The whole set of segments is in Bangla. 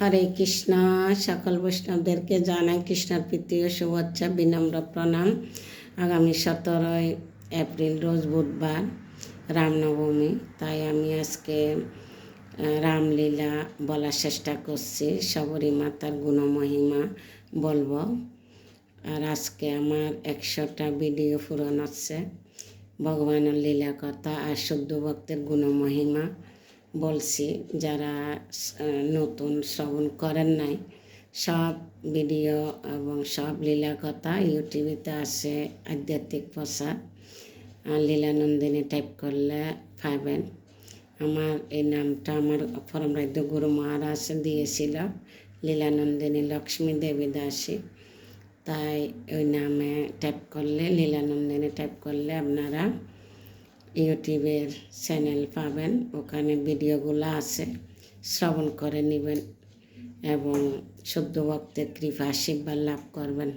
হরে কৃষ্ণ, সকল বৈষ্ণবদেরকে জানাই কৃষ্ণার প্রীতি ও শুভেচ্ছা, বিনম্র প্রণাম। আগামী সতেরোই এপ্রিল, রোজ বুধবার, রামনবমী। তাই আমি আজকে রামলীলা বলার চেষ্টা করছি। সবরী মাতার গুণমহিমা বলব। আর আজকে আমার একশোটা ভিডিও পূরণ হচ্ছে। ভগবানের লীলা কথা আর শুদ্ধ ভক্তের গুণমহিমা। বলছি, যারা নতুন শ্রবণ করেন নাই, সব ভিডিও এবং সব লীলা কথা ইউটিউবেতে আছে আধ্যাত্মিক প্রসাদ লীলানন্দিনী টাইপ করলে পাবেন। আমার এই নামটা আমার পরম রাজ্য গুরু মহারাজ দিয়েছিল, লীলানন্দিনী লক্ষ্মী দেবী দাসী। তাই ওই নামে টাইপ করলে, লীলানন্দিনী টাইপ করলে আপনারা ইউটিউবের চ্যানেল পাবেন। ওখানে ভিডিওগুলো আছে। শ্রবণ করে নেবেন এবং শুদ্ধ ভক্তের কৃপা, আশীর্বাদ লাভ করবেন।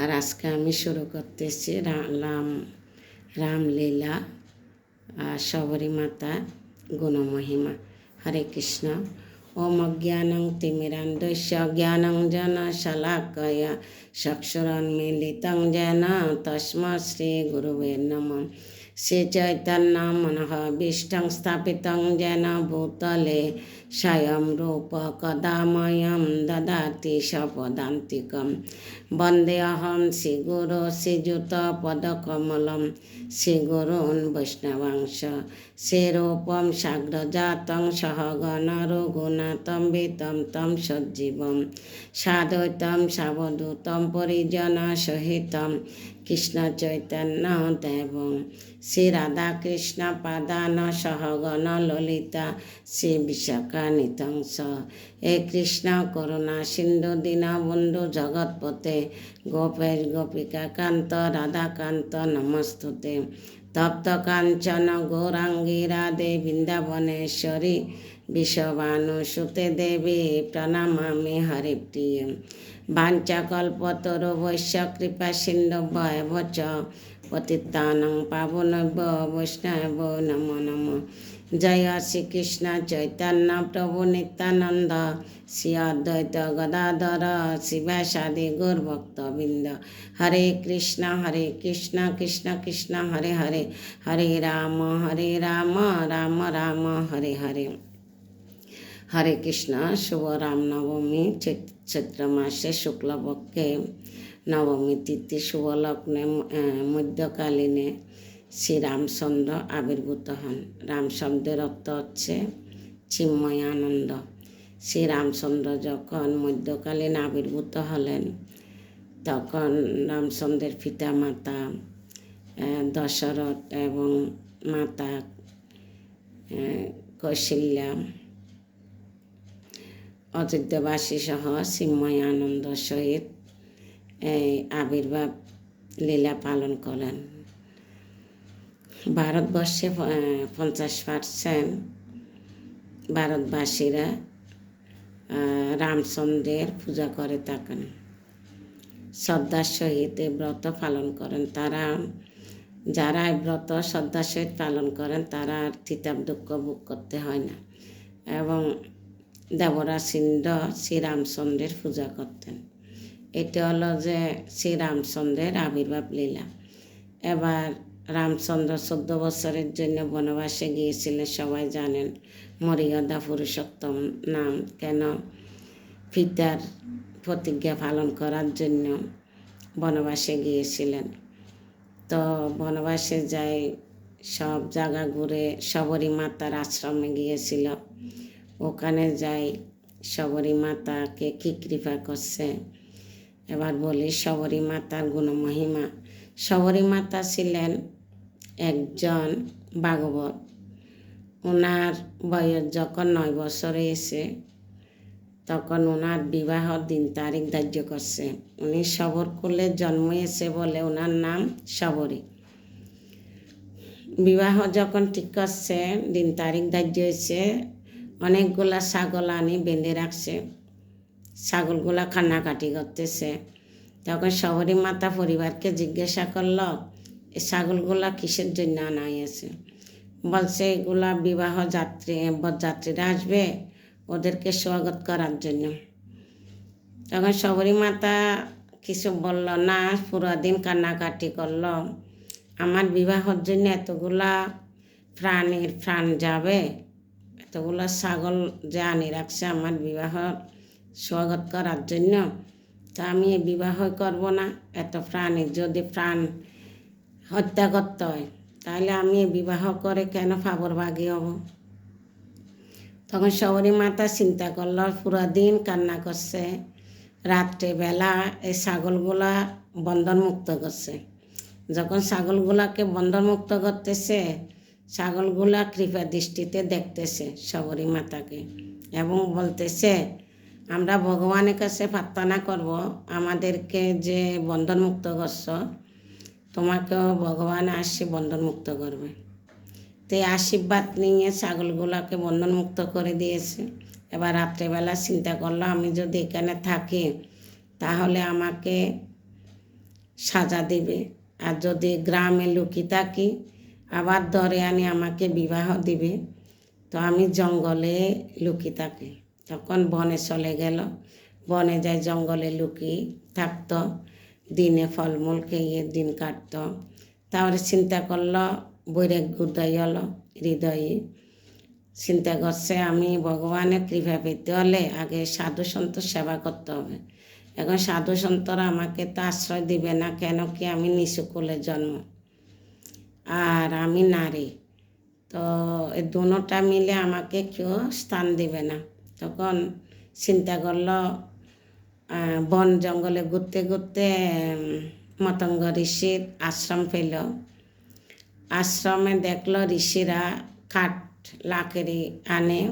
আর আজকে আমি শুরু করতেছি রাম রামলীলা আর শবরী মাতা, গুণমহিমা। হরে কৃষ্ণ। ওম অজ্ঞানং তিমিরান্ধস্য জ্ঞানং জন শলাকয় চক্ষুরন্মিলিতং যেন তস্মা শ্রী গুরুবে নমঃ শ্রী চৈতন্য মনঃ বিষ্টং স্বয়ং রূপ কদাময়ং দদাতি সপদান্তিকম বন্দেহম শ্রীগুরু শ্রীযুতপদকমলম শ্রীগুরুन् বৈষ্ণবাংশ শ্রীরূপম সাগ্রজাতং সহগণ রঘুনাথম বিতম তম সজ্জীবম সাদ্বৈতম সাবধূতম পরিজন সহিতম কৃষ্ণ চৈতন্য দেবং শ্রী রাধা কৃষ্ণ পাদান সহগণ ললিতা শ্রী বিশাখা নিতংস হে কৃষ্ণ, করুণা, সিন্ধু দীনবন্ধু জগৎপতে গোপেশ গোপিকা, কান্ত, রাধাকান্ত, নমস্তুতে। তপ্ত কাঞ্চন, গৌরাঙ্গী, রাধে, বৃন্দাবনেশ্বরী বিশ্ববানুসুতে দেবী, প্রণমামি হরিপ্রিয় বাঞ্চাকল্পতরু বৈশ্য, কৃপা, সিন্ধু ভয়ভচ পতিতানং, পাবনব্য, বৈষ্ণব, নমো নমো। জয় শ্রীকৃষ্ণ চৈতন্য প্রভু নিত্যানন্দ। শ্রী অদ্বৈত গদাধর শিবাসাদি গৌরভক্তবৃন্দ। হরে কৃষ্ণ হরে কৃষ্ণ কৃষ্ণ কৃষ্ণ, হরে হরে। হরে রাম হরে রাম রাম রাম, হরে হরে। হরে কৃষ্ণ, শুভ রাম নবমী চৈত্র মাসে শুক্লপক্ষে নবমী তিথি, শুভ লগ্নে মধ্যকালীনে। শ্রী রামচন্দ্র আবির্ভূত হন। রাম শব্দের অর্থ হচ্ছে চিন্ময় আনন্দ শ্রী রামচন্দ্র যখন মধ্যকালীন আবির্ভূত হলেন, তখন রামচন্দ্রের পিতা মাতা দশরথ এবং মাতা কৌশল্যা অযোধ্যাবাসী সহ চিন্ময় আনন্দ সহিত এই আবির্ভাব লীলা পালন করেন। ভারতবর্ষে পঞ্চাশ পার্সেন্ট ভারতবাসীরা রামচন্দ্রের পূজা করে থাকেন শ্রদ্ধার সহিত ব্রত পালন করেন। তারা, যারা ব্রত শ্রদ্ধার সহিত পালন করেন, তারা আর তিতাব দুঃখ ভোগ করতে হয় না। এবং দেবরাজ সিন্ধ শ্রীরামচন্দ্রের পূজা করতেন। এটা হলো যে শ্রীরামচন্দ্রের আবির্ভাব লীলা। এবার রামচন্দ্র চোদ্দ বছরের জন্য বনবাসে গিয়েছিলেন সবাই জানেন। মর্যাদা পুরুষোত্তম নাম কেন? পিতার প্রতিজ্ঞা পালন করার জন্য বনবাসে গিয়েছিলেন। তো বনবাসে যাই, সব জায়গা ঘুরে সবরী মাতার আশ্রমে গিয়েছিল। ওখানে যাই সবরী মাতাকে কি কৃপা করছে? এবার বলি সবরী মাতার গুণমহিমা। সবরী মাতা ছিলেন একজন ভাগবত ওনার বয়স যখন নয় বছর হয়েছে তখন ওনার বিবাহ দিন তারিখ ধার্য করছে। উনি সবর কুলে জন্মেছে বলে ওনার নাম সবরী। বিবাহ যখন ঠিক করছে, দিন তারিখ ধার্য হয়েছে, অনেকগুলা ছাগল আনি বেঁধে রাখছে। ছাগলগুলা কান্নাকাটি করতেছে। তখন শহরী মাতা পরিবারকে জিজ্ঞাসা করল ছাগলগুলা কিসের জন্য আনা হয়েছে বলছে, এগুলা বিবাহ যাত্রী, বরযাত্রীরা আসবে ওদেরকে স্বাগত করার জন্য। তখন সবরী মাতা কিছু বলল, না, পুরো দিন কান্নাকাটি করল। আমার বিবাহর জন্য এতগুলা প্রাণীর প্রাণ যাবে, এতগুলা ছাগল যে আনি রাখছে আমার বিবাহ স্বাগত করার জন্য। তা আমি বিবাহ করব না। এত প্রাণী, যদি প্রাণ হত্যা করতে হয়। তাহলে আমি বিবাহ করে কেন ফাবর ভাগি হব? তখন সবরী মাতা চিন্তা করল, পুরো দিন কান্না করছে রাত্রেবেলা এই ছাগলগুলা বন্ধনমুক্ত করছে। যখন ছাগলগুলাকে বন্ধনমুক্ত করতেছে, ছাগলগুলা কৃপা দৃষ্টিতে দেখতেছে সবরী মাতাকে এবং বলতেছে, আমরা ভগবানের কাছে প্রার্থনা করব, আমাদেরকে যে বন্ধনমুক্ত করছ তোমাকেও ভগবান আসি বন্ধনমুক্ত করবে। তো এই আশীর্বাদ নিয়ে ছাগলগুলোকে বন্ধনমুক্ত করে দিয়েছে। এবার রাত্রেবেলা চিন্তা করল, আমি যদি এখানে থাকি, তাহলে আমাকে সাজা দিবে। আর যদি গ্রামে লুকি থাকি, আবার ধরে আনি আমাকে বিবাহ দিবে, তো আমি জঙ্গলে লুকি থাকি। তখন বনে চলে গেল। বনে যায় জঙ্গলে লুকি থাকতো। দিনে ফলমূল খেয়ে দিন কাটতো। তারপরে চিন্তা করল বৈরাগ হৃদয় হলো হৃদয়ে। চিন্তা করছে, আমি ভগবানের কৃপা পেতে হলে আগে সাধু সন্ত সেবা করতে হবে। এখন সাধু সন্তরা আমাকে তো আশ্রয় দিবে না, কেন কি আমি নিচু কোলে জন্ম আর আমি নারী। তো এই দুটা মিলে আমাকে কেউ স্থান দিবে না। তখন চিন্তা করল বন জঙ্গলে ঘুরতে ঘুরতে মতঙ্গ ঋষির আশ্রম পেল। আশ্রমে দেখল ঋষিরা কাঠ লাকেরি আনে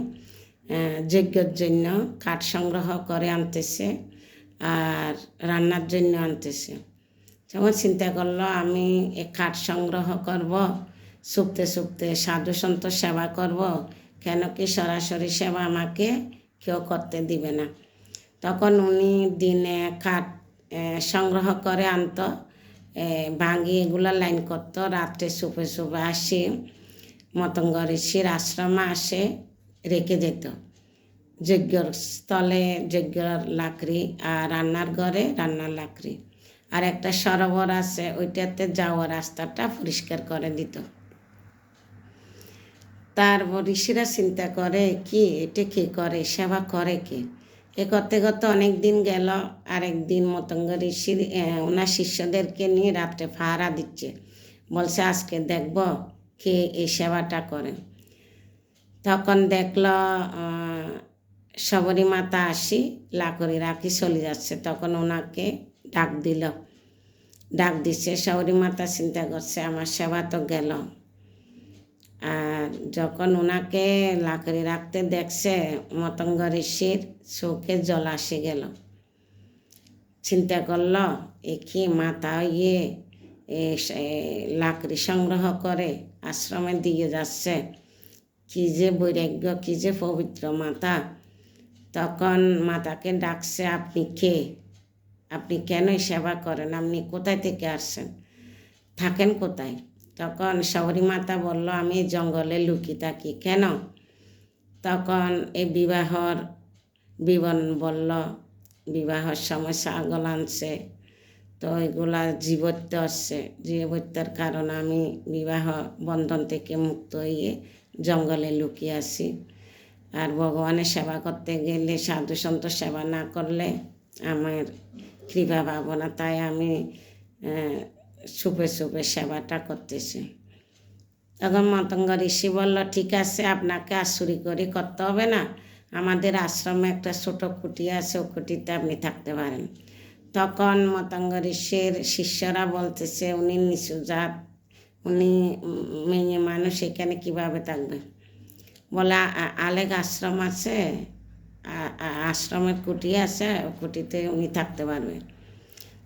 যজ্ঞের জন্য কাঠ সংগ্রহ করে আনতেছে আর রান্নার জন্য আনতেছে। যখন চিন্তা করল, আমি এ কাঠ সংগ্রহ করব, সুপ্তে সুপ্তে সাধু সন্ত সেবা করব, কেন কি সরাসরি সেবা আমাকে কেউ করতে দিবে না। তখন উনি দিনে কাঠ সংগ্রহ করে আনতো ভাঙি এগুলো লাইন করতো, রাত্রে সুপে সুপে আসি মতঙ্গ ঋষির আশ্রমে আসে, রেখে যেত যজ্ঞর স্থলে যজ্ঞর লাকড়ি আর রান্নার ঘরে রান্নার লাকড়ি। আর একটা সরোবর আছে, ওইটাতে যাওয়া রাস্তাটা পরিষ্কার করে দিত। তারপর ঋষিরা চিন্তা করে, কি? এটা কি করে? সেবা করে কি? এ করতে করতে অনেক দিন গেল আরেকদিন মতঙ্গ ঋষির ওনার শিষ্যদেরকে নিয়ে রাত্রে ফাহারা দিচ্ছে। বলছে, আজকে দেখব কে এই সেবাটা করে। তখন দেখল সবরী মাতা আসি, লাকড়ি রাখি চলে যাচ্ছে। তখন ওনাকে ডাক দিল। ডাক দিচ্ছে সবরী মাতা, চিন্তা করছে, আমার সেবা তো গেল। যখন ওনাকে লাকড়ি রাখতে দেখছে মতঙ্গ ঋষির চোখে জল আসে গেল। চিন্তা করল, এ কি মাতা ইয়ে লাকড়ি সংগ্রহ করে আশ্রমে দিয়ে যাচ্ছে? কি যে বৈরাগ্য, কি যে পবিত্র মাতা। তখন মাতাকে ডাকছে, আপনি কে? আপনি কেনই সেবা করেন? আপনি কোথায় থেকে আসছেন? থাকেন কোথায়? তখন শবরী মাতা বলল, আমি জঙ্গলে লুকি থাকি কেন? তখন এই বিবাহর বিবরণ বলল বিবাহর সময় ছাগল আনছে। তো এগুলা জীবত্ব আসছে। জীবত্বের কারণে আমি বিবাহ বন্ধন থেকে মুক্ত হয়ে জঙ্গলে লুকিয়ে আসি আর ভগবানের সেবা করতে গেলে, সাধু সন্ত সেবা না করলে আমার কৃপা পাবো না। তাই আমি সুপে সুপে সেবাটা করতেছে। তখন মতঙ্গ ঋষি বলল, ঠিক আছে, আপনাকে আশুরি করে করতে হবে না। আমাদের আশ্রমে একটা ছোট কুটি আছে, ও কুটিতে আপনি থাকতে পারেন। তখন মতঙ্গ ঋষির শিষ্যরা বলতেছে, উনি নিচু জাত, উনি মেয়ে মানুষ, এখানে কীভাবে থাকবে? বলে আলেক আশ্রম আছে আশ্রমের কুটি আছে কুটিতে উনি থাকতে পারবে।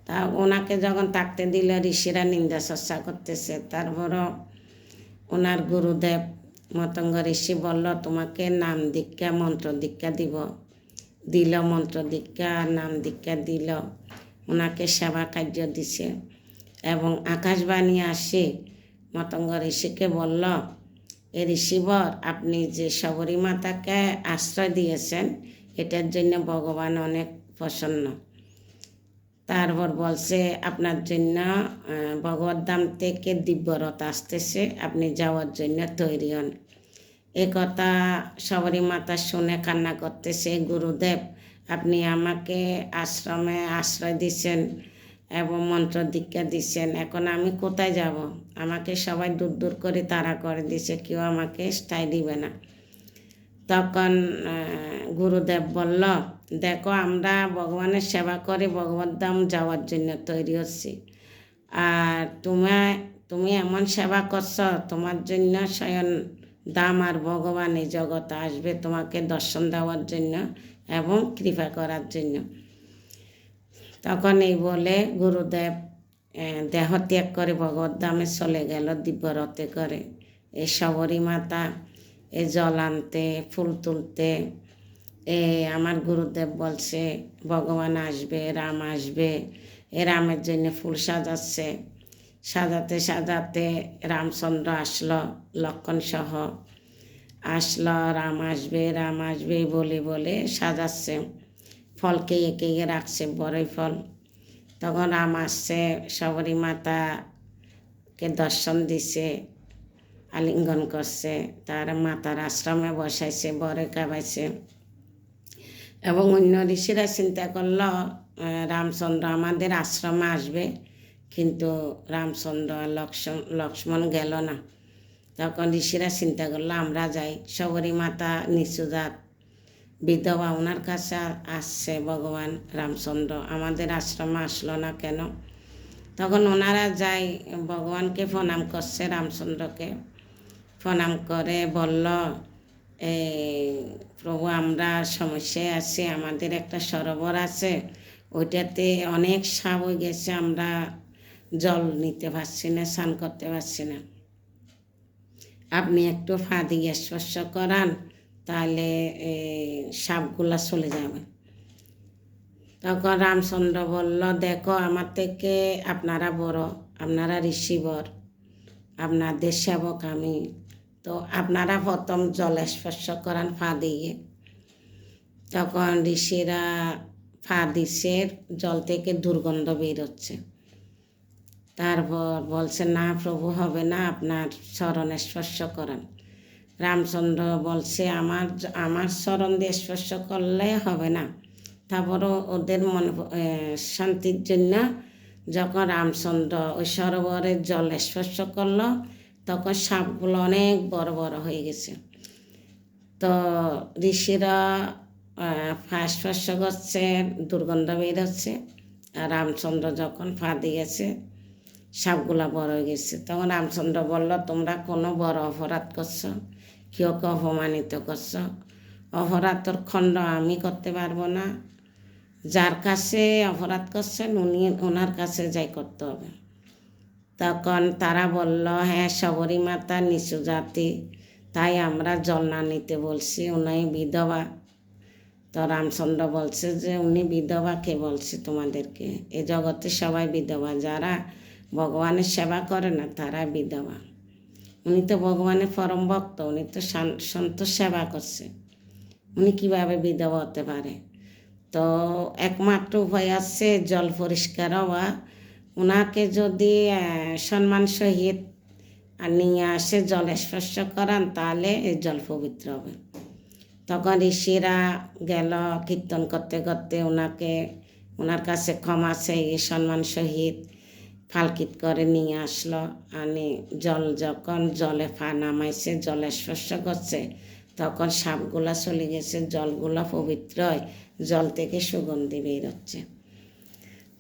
তা ওনাকে যখন থাকতে দিল, ঋষিরা নিন্দা চর্চা করতেছে। তারপরও ওনার গুরুদেব মতঙ্গ ঋষি বলল, তোমাকে নাম দীক্ষা, মন্ত্র দীক্ষা দিব। দিল, মন্ত্র দীক্ষা, নাম দীক্ষা দিল। ওনাকে সেবা কার্য দিছে এবং আকাশবাণী আসে। মতঙ্গ ঋষিকে বলল, এ ঋষিবর, আপনি যে শবরী মাতাকে আশ্রয় দিয়েছেন, এটার জন্য ভগবান অনেক প্রসন্ন। তারপর বলছে, আপনার জন্য ভগবত ধাম থেকে দিব্যরথ আসতেছে, আপনি যাওয়ার জন্য তৈরি হন। এ কথা সবরী মাতা শুনে কান্না করতেছে, গুরুদেব, আপনি আমাকে আশ্রমে আশ্রয় দিচ্ছেন এবং মন্ত্র দীক্ষা দিচ্ছেন, এখন আমি কোথায় যাব? আমাকে সবাই দূর দূর করে তাড়া করে দিছে কেউ আমাকে স্থায়ী দিবে না। তখন গুরুদেব বলল, দেখো, আমরা ভগবানের সেবা করে ধাম যাওয়ার জন্য তৈরি হচ্ছি। আর তোমায় তুমি এমন সেবা করছ, তোমার জন্য স্বয়ং দাম আর ভগবান এই জগতে আসবে তোমাকে দর্শন দেওয়ার জন্য এবং কৃপা করার জন্য। তখন এই বলে গুরুদেব দেহ ত্যাগ করে ভগবত ধামে চলে গেল দিব্যরথে করে। এই শবরী মাতা এ জল আনতে, ফুল তুলতে। এ আমার গুরুদেব বলছে, ভগবান আসবে, রাম আসবে। এ রামের জন্য ফুল সাজাচ্ছে। সাজাতে সাজাতে রামচন্দ্র আসলো, লক্ষণ সহ। আসলো, রাম আসবে রাম আসবে বলে বলে সাজাচ্ছে। ফলকে একে রাখছে, বড়ই ফল। তখন রাম আসছে সবরী মাতাকে দর্শন দিছে আলিঙ্গন করছে, তার মাতার আশ্রমে বসাইছে, বরে কাবাইছে এবং অন্য ঋষিরা চিন্তা করল রামচন্দ্র আমাদের আশ্রমে আসবে, কিন্তু রামচন্দ্র লক্ষ্মণ লক্ষ্মণ গেল না। তখন ঋষিরা চিন্তা করল, আমরা যাই। সবরী মাতা নিচুজাত বিধবা ওনার কাছে আসছে, ভগবান রামচন্দ্র, আমাদের আশ্রমে আসলো না কেন? তখন ওনারা যাই, ভগবানকে প্রণাম করছে রামচন্দ্রকে। প্রণাম করে, বলল প্রভু, আমরা সমস্যায় আছি, আমাদের একটা সরোবর আছে, ওইটাতে অনেক সাপ হয়ে গেছে, আমরা জল নিতে পারছি না, স্নান করতে পারছি না। আপনি একটু ফা দিয়ে স্পর্শ করান, তাহলে সাপগুলা চলে যাবে। তখন রামচন্দ্র বলল, দেখো, আমার থেকে আপনারা বড়, আপনারা ঋষিবর, আপনাদের সেবক আমি। তো আপনারা প্রথম জল স্পর্শ করান ফা দিয়ে। তখন ঋষিরা ফা দিছে, জল থেকে দুর্গন্ধ বেরোচ্ছে তারপর বলছে, না প্রভু, হবে না, আপনার চরণ স্পর্শ করান। রামচন্দ্র বলছে, আমার আমার চরণ দিয়ে স্পর্শ করলে হবে না। তারপরও ওদের মন শান্তির জন্য যখন রামচন্দ্র ওই সরোবরের জল স্পর্শ করল তখন সাপগুলো অনেক বড় বড় হয়ে গেছে। তো ঋষিরা ফাঁস স্পর্শ করছে, দুর্গন্ধ বেরোচ্ছে আর রামচন্দ্র যখন ফা দিয়েছে সাপগুলা বড় হয়ে গেছে। তখন রামচন্দ্র বলল, তোমরা কোনো বড় অপরাধ করছ? কেউকে অপমানিত করছ? অপরাধর খণ্ড আমি করতে পারব না। যার কাছে অপরাধ করছেন, উনি, ওনার কাছে যাই করতে হবে। তখন তারা বলল হ্যাঁ সবরী মাতা নিচু জাতি, তাই আমরা জল না নিতে বলছি, উনি বিধবা। তো রামচন্দ্র বলছে যে, উনি বিধবা, কে বলছে তোমাদেরকে? এ জগতে সবাই বিধবা, যারা ভগবানের সেবা করে না, তারা বিধবা। উনি তো ভগবানের পরম ভক্ত, উনি তো সন্তোষ সেবা করছে। উনি কীভাবে বিধবা হতে পারে? তো একমাত্র উপায় আছে জল পরিষ্কার হওয়া ওনাকে যদি সম্মান সহিত নিয়ে আসে জল স্পর্শ করান, তাহলে এই জল পবিত্র হবে। তখন ঋষিরা গেল কীর্তন করতে করতে ওনাকে ওনার কাছে ক্ষমা সেই সম্মান সহিত ফালকিত করে নিয়ে আসলো। আনি জল, যখন জলে ফা নামাইছে, জলে স্পর্শ করছে, তখন সাপগুলা চলে গেছে, জলগুলা পবিত্র হয় জল থেকে সুগন্ধি বেরোচ্ছে।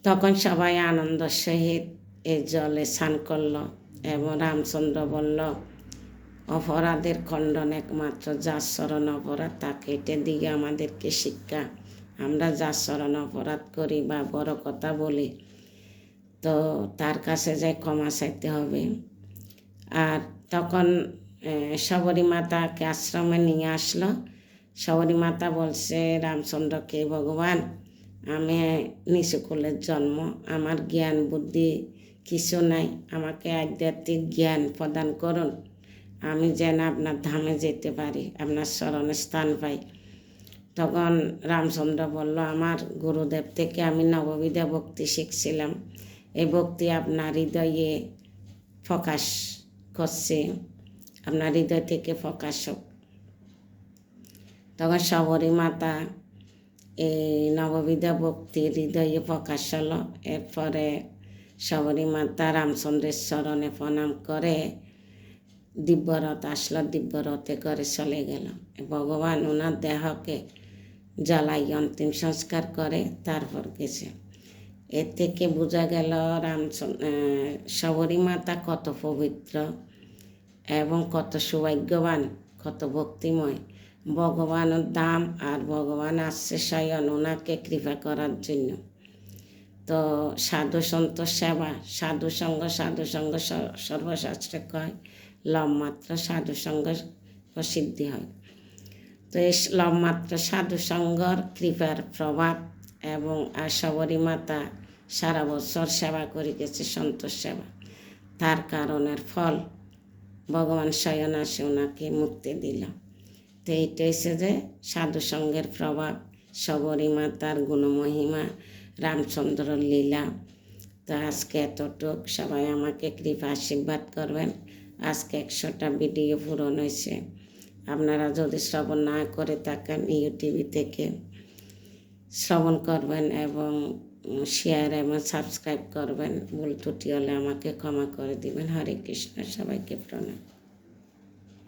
তখন সবাই আনন্দ সহিত এ জলে স্নান করল এবং রামচন্দ্র বলল, অপরাধের খণ্ডন একমাত্র যার স্মরণ অপরাধ তা কেটে দিয়ে আমাদেরকে শিক্ষা। আমরা যার স্মরণ অপরাধ করি বা বড় কথা বলি, তো তার কাছে যাই ক্ষমা চাইতে হবে। আর তখন সবরী মাতাকে আশ্রমে নিয়ে আসলো। সবরী মাতা বলছে, রামচন্দ্রকে ভগবান আমি নিচুকুলের জন্ম। আমার জ্ঞান বুদ্ধি কিছু নাই। আমাকে আধ্যাত্মিক জ্ঞান প্রদান করুন। আমি যেন আপনার ধামে যেতে পারি, আপনার স্মরণে স্থান পাই। তখন রামচন্দ্র বলল, আমার গুরুদেব থেকে আমি নববিধা ভক্তি শিখছিলাম। এই ভক্তি আপনার হৃদয়ে প্রকাশ করছে। আপনার হৃদয় থেকে প্রকাশ হোক। তখন সবরী মাতা এই নববিধা ভক্তি হৃদয়ে প্রকাশ হলো এরপরে সবরী মাতা রামচন্দ্রের চরণে প্রণাম করে দিব্যরথ আসলো দিব্যরথে করে চলে গেল ভগবান ওনার দেহকে জ্বালাই অন্তিম সংস্কার করে তারপর গেছে এর থেকে বোঝা গেল রামচন্দ্র সবরী মাতা কত পবিত্র এবং কত সৌভাগ্যবান কত ভক্তিময় ভগবানের দাম আর ভগবান আসছে স্বয়ং ওনাকে কৃপা করার জন্য। তো সাধু সন্ত সেবা, সাধু সঙ্গ সাধু সঙ্গ সর্বশাস্ত্রে কয়, লবমাত্র সাধু সঙ্গ প্রসিদ্ধি হয়। তো এই লবমাত্র সাধু সঙ্গর কৃপার প্রভাব এবং আর সবরী মাতা সারা বছর সেবা করে গেছে সন্তোষ সেবা। তার কারণের ফল ভগবান স্বয়ং আসে ওনাকে মুক্তি দিল। তো এইটা হচ্ছে যে সাধু সঙ্গের প্রভাব সবরী মাতার গুণমহিমা রামচন্দ্র লীলা। তো আজকে এতটুক। সবাই আমাকে কৃপা আশীর্বাদ করবেন। আজকে একশোটা ভিডিও পূরণ হয়েছে। আপনারা যদি শ্রবণ না করে থাকেন ইউটিভি থেকে, শ্রবণ করবেন এবং শেয়ার এবং সাবস্ক্রাইব করবেন। ভুল ত্রুটি হলে আমাকে ক্ষমা করে দিবেন। হরে কৃষ্ণ। সবাইকে প্রণাম।